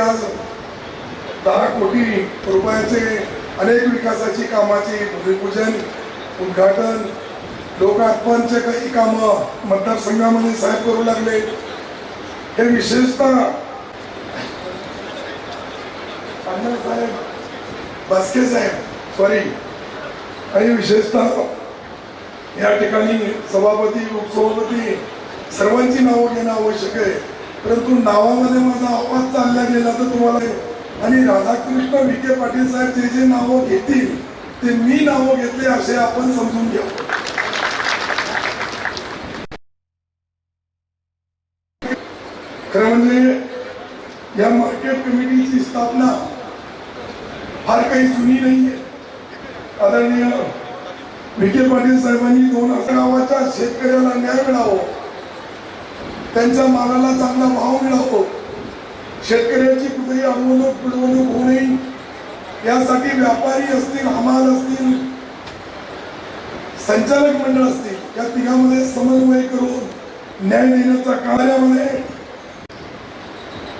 आज दहा कोटी रुपयाचे अनेक विकासाची कामाची भूमिपूजन उद्घाटन लोकार्पणचे काही कामं मतदारसंघामध्ये साहेब करू लागले. हे विशेषतः अण्णा साहेब बास्के साहेब सॉरी आणि विशेषतः या ठिकाणी सभापती उपसभापती सर्वांची नावं घेणं आवश्यक आहे. परंतु नावामध्ये माझा आवाज चालला गेला तर तुम्हाला आणि राधाकृष्ण विखे पाटील साहेब जे जे नावं घेतील ते मी नावं घेतले असे आपण समजून घ्या. खरं म्हणजे या मार्केट कमिटीची स्थापना फार काही जुनी नाहीये. आदरणीय विखे पाटील साहेबांनी दोन हजार गावाच्या शेतकऱ्याला न्याय मिळावं. त्यांच्या मालाला चांगला भाव मिळावं शेतकऱ्याची कुठेही अडवणूक पिळवणूक होऊ नये. यासाठी व्यापारी असतील हमाल असतील संचालक मंडळ असतील या तिघांमध्ये समन्वय करून न्याय देण्याच्या कार्यामध्ये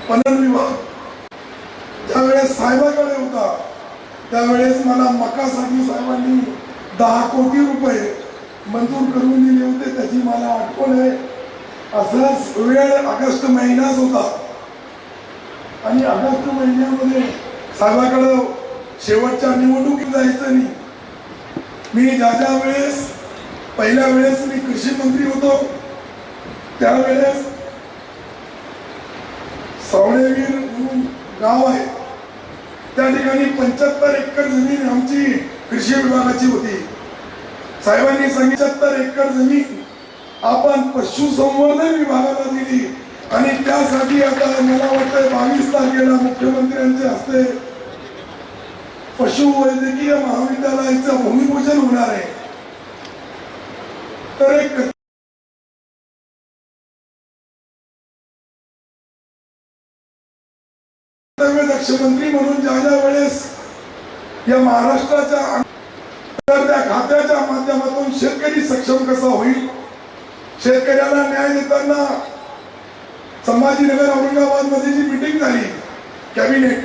पणन विभाग ज्यावेळेस साहेबाकडे होता त्यावेळेस मला मकासाठी साहेबांनी दहा कोटी रुपये मंजूर करून दिले होते. त्याची मला आठवण आहे. असंच वेळ ऑगस्ट महिनाच होता. आणि ऑगस्ट महिन्यामध्ये साहेबाकडं शेवटच्या निवडणुकीत जायचं नाही. मी ज्या ज्या वेळेस पहिल्या वेळेस मी कृषी मंत्री होतो त्यावेळेस सावळेवीर म्हणून गाव आहे. त्या ठिकाणी पंच्याहत्तर एकर जमीन आमची कृषी विभागाची होती. साहेबांनी सांगितलं एकर जमीन आपण पशुसंवर्धन विभागाला दिली. आणि त्यासाठी आता मला वाटतं बावीस तारखेला मुख्यमंत्र्यांच्या हस्ते पशुवैद्यकीय महाविद्यालयाचं भूमिपूजन होणार आहे. तर एक कर्तव्यदक्ष मंत्री म्हणून ज्या ज्या वेळेस या महाराष्ट्राच्या तर त्या खात्याच्या माध्यमातून शेतकरी सक्षम कसा होईल शेतकऱ्याला संभाजीनगर औरंगाबादमध्ये जी मिटिंग झाली कॅबिनेट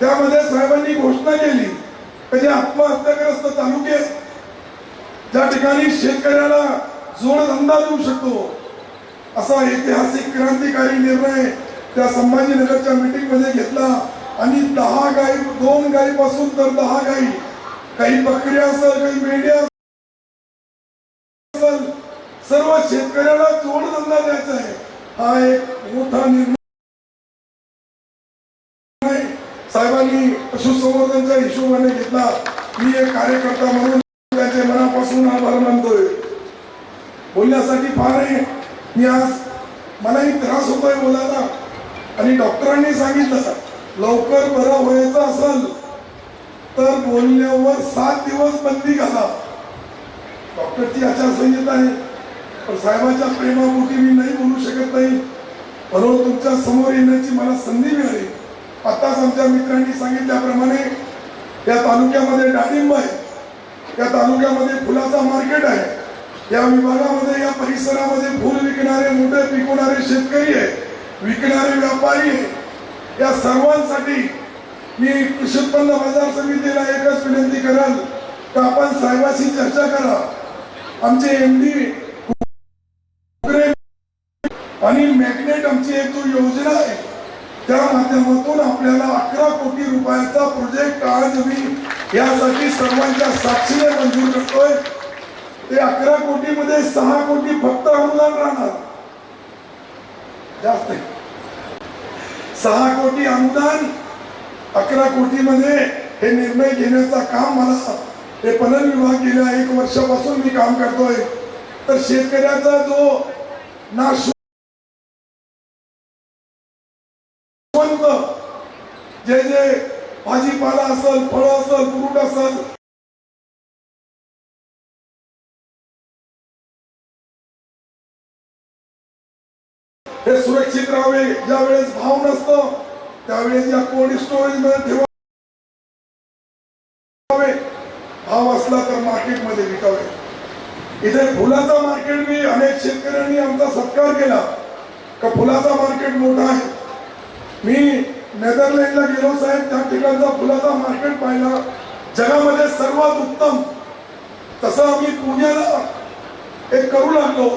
त्यामध्ये साहेबांनी घोषणा केली की आत्महत्याग्रस्त तालुके ज्या ठिकाणी शेतकऱ्याला जोडधंदा देऊ शकतो असा ऐतिहासिक क्रांतिकारी निर्णय त्या संभाजीनगरच्या मिटिंगमध्ये घेतला. आणि दहा गाई दोन गायीपासून तर दहा गाई काही बकऱ्या असेल काही मेंढ्या असेल सर्व शेतकऱ्याला जोडधंदा द्यायचा आहे. हा एक मोठा निर्णय साहेबांनी पशुसंवर्धनच्या हिशोबाने घेतला. मी एक कार्यकर्ता म्हणून त्याचे मनापासून आभार मानतोय. बोलण्यासाठी फार आहे मी आज मलाही त्रास होतोय बोलायला. आणि डॉक्टरांनी सांगितलं लवकर बरं व्हायचं असेल तर बोलण्यावर सात दिवस बंदी घाला. डॉक्टरची आचारसंहिता आहे. पण साहेबाच्या प्रेमापोटी मी नाही बोलू शकत नाही. म्हणून तुमच्यासमोर येण्याची मला संधी मिळाली. आताच आमच्या मित्रांनी सांगितल्याप्रमाणे या तालुक्यामध्ये डाळिंब आहे. या तालुक्यामध्ये फुलाचा मार्केट आहे. या विभागामध्ये या परिसरामध्ये फुल विकणारे मोठे पिकवणारे शेतकरी आहे विकणारे व्यापारी आहे या सर्वांसाठी मी कृषी उत्पन्न बाजार समितीला एकच विनंती कराल तर आपण साहेबाशी चर्चा करा. आमचे एम डी आणि मॅग्नेट आमची एक जो योजना आहे त्या माध्यमातून आपल्याला अकरा कोटी रुपयाचा प्रोजेक्ट आज मी यासाठी सर्वांच्या साक्षीने मंजूर करतोय. ते अकरा कोटीमध्ये सहा कोटी फक्त अनुदान राहणार. जास्त सहा कोटी अनुदान अकरा कोटीमध्ये हे निर्णय घेण्याचा काम मला हे पणन विभाग गेल्या एक वर्षापासून मी काम करतोय. तर शेतकऱ्याचा जो नाश जे जे भाजीपाला असेल फळ असेल फ्रूट असेल. हे सुरक्षित राहावे ज्या वेळेस भाव नसतो त्यावेळेस या कोल्ड स्टोरेजमध्ये ठेवावे. भाव असला तर मार्केटमध्ये विकावे. इथे फुलाचा मार्केट मी अनेक शेतकऱ्यांनी आमचा सत्कार केला. का फुलाचा मार्केट मोठा आहे? मी नेदरलँडला गेलो साहेब त्या ठिकाणचा फुलाचा मार्केट पाहिला. जगामध्ये सर्वात उत्तम. तसं आम्ही पुण्याला एक करू लागलो.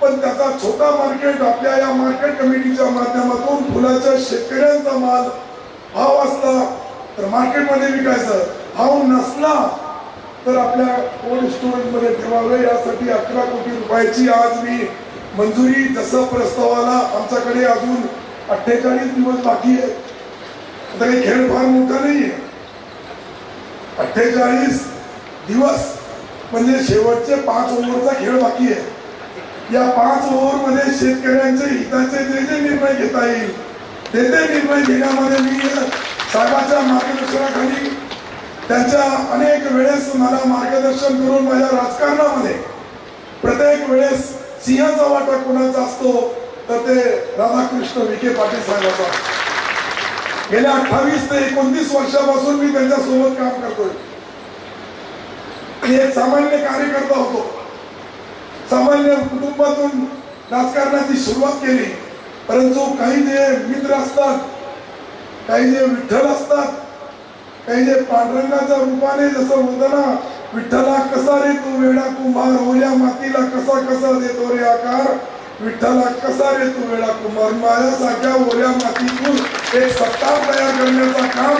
पण त्याचा छोटा मार्केट आपल्या या मार्केट कमिटीच्या माध्यमातून फुलाच्या शेतकऱ्यांचा माल भाव असला तर मार्केटमध्ये विकायचं. भाव नसला तर आपल्या कोल्ड स्टोरेजमध्ये ठेवावं. ठेवावे यासाठी अकरा कोटी रुपयाची आज मी मंजुरी जसं प्रस्तावाला आमच्याकडे अजून अठ्ठेचाळीस दिवस बाकी आहे आता काही खेळ फार मोठा नाहीये. अठ्ठेचाळीस दिवस म्हणजे शेवटचे पाच ओव्हरचा खेळ बाकी आहे. या पाच ओव्हरमध्ये शेतकऱ्यांचे हिताचे जे जे निर्णय घेता येईल ते ते निर्णय घेण्यामध्ये मी साहेबाच्या मार्गदर्शनाखाली त्यांच्या अनेक वेळेस मला मार्गदर्शन करून माझ्या राजकारणामध्ये प्रत्येक वेळेस सिंहाचा वाटा कोणाचा असतो तर ते राधाकृष्ण विखे पाटील साहेबांचा. गेल्या अठ्ठावीस ते एकोणतीस वर्षापासून मी त्यांच्यासोबत काम करतोय. एक सामान्य कार्यकर्ता होतो. सामान्य कुटुंबातून राजकारणाची सुरुवात केली. परंतु काही जे मित्र असतात काही जे विठ्ठल असतात काही जे पांडुरंगाच्या रूपाने जसं होताना विठ्ठला कसा रे तू वेडा कुंभार ओल्या मातीला कसा कसा देतो रे आकार? विठ्ठला कसा रे तू कुमार कुंभार माझ्यासारख्या ओल्या मातीतून एक सत्ता तयार करण्याचं काम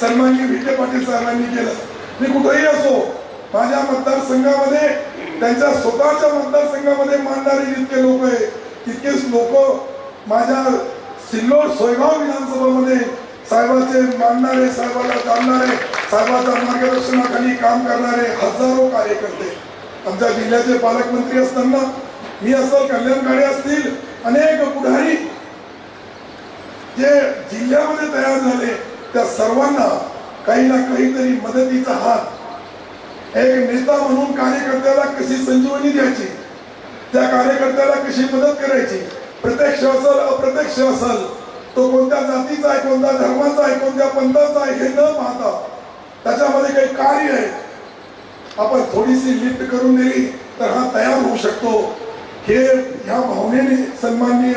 सन्माननीय विखे पाटील साहेबांनी केलं. मी कुठेही असो माझ्या मतदारसंघामध्ये त्यांच्या स्वतःच्या मतदारसंघामध्ये मांडणारे जितके लोक आहे तितकेच लोक माझ्या सिल्लोड सोयगाव विधानसभामध्ये साहेबाचे मानणारे साहेबाला जाणणारे साहेबाच्या मार्गदर्शनाखाली काम करणारे हजारो कार्यकर्ते आमच्या जिल्ह्याचे पालकमंत्री असताना मी असं कल्याणकारी असतील अनेक पुढारी जे जिल्ह्यामध्ये तयार झाले त्या सर्वांना काही ना काहीतरी मदतीचा हात. एक नेता म्हणून कार्यकर्त्याला कशी संजीवनी द्यायची? त्या कार्यकर्त्याला कशी मदत करायची? प्रत्यक्ष असल अप्रत्यक्ष असल. तो कोणत्या जातीचा आहे कोणत्या धर्माचा आहे कोणत्या पंथाचा आहे हे न पाहता त्याच्यामध्ये काही कार्य आहे. आपण थोडीशी लिफ्ट करून दिली तर हा तयार होऊ शकतो. हे ह्या भावनेने सन्माननीय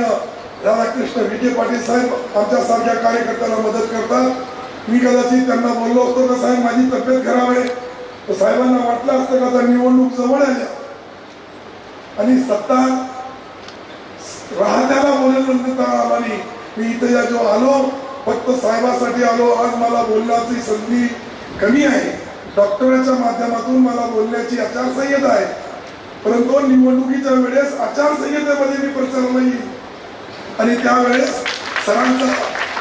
राधाकृष्ण विखे पाटील साहेब आमच्या सारख्या कार्यकर्त्यांना मदत करतात. मी कदाचित त्यांना बोललो असतो का साहेब? माझी तब्येत खराब आहे. तर साहेबांना वाटलं असतं का त्या निवडणूक जवळ आल्या आणि सत्ता राहत्याला बोलल्यानंतर आम्हाला मी इथं या जो आलो फक्त साहेबासाठी आलो. आज मला बोलण्याची संधी कमी आहे. डॉक्टरांच्या माध्यमातून मला बोलण्याची आचारसंहिता आहे. परंतु निवडणुकीच्या वेळेस आचारसंहितेमध्ये मी प्रचार नाही. आणि त्यावेळेस सरांचा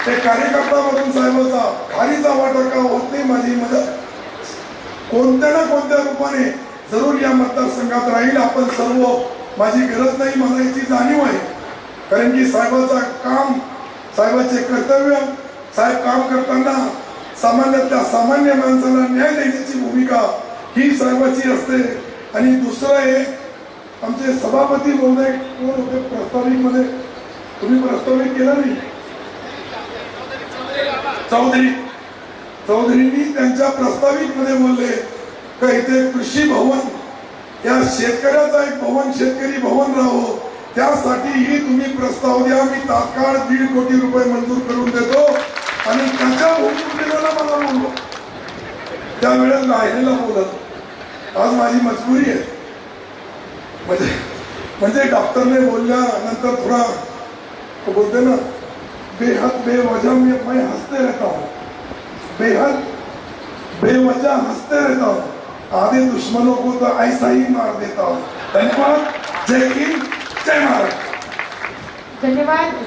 ते कार्यकर्ता म्हणून साहेबाचा खारीचा वाटा का होत नाही माझी मदत. कोणत्या ना कोणत्या रूपाने जरूर या मतदारसंघात राहील आपण सर्व माझी गरज नाही मला याची जाणीव आहे. कारण की साहेबाचा काम साहेबाचे कर्तव्य साहेब काम करताना सामान्यातल्या सामान्य माणसाला न्याय देण्याची भूमिका ही साहेबाची असते. आणि दुसरं आहे आमचे सभापती महोदय कोण होते? प्रस्ताविकमध्ये. तुम्ही प्रस्तावित केलं नाही? चौधरी. चौधरींनी त्यांच्या प्रस्तावित मध्ये बोलले का इथे कृषी भवन या शेतकऱ्याचा एक भवन शेतकरी भवन राहो. त्यासाठीही तुम्ही प्रस्ताव द्या. मी तात्काळ दीड कोटी रुपये मंजूर करून देतो. आणि त्याच्या भूमिकेला मला बोललो त्यावेळेला राहिलेला बोलत आज माझी मजबुरी आहे. म्हणजे म्हणजे डॉक्टरने बोलल्यानंतर थोडा तो बोलते ना बेहद बेवजह में मैं हंसते रहता हूँ. बेहद बेवजह हंसते रहता हूँ. आधे दुश्मनों को तो ऐसा ही मार देता हूँ. धन्यवाद. जय हिंद. जय महाराज धन्यवाद.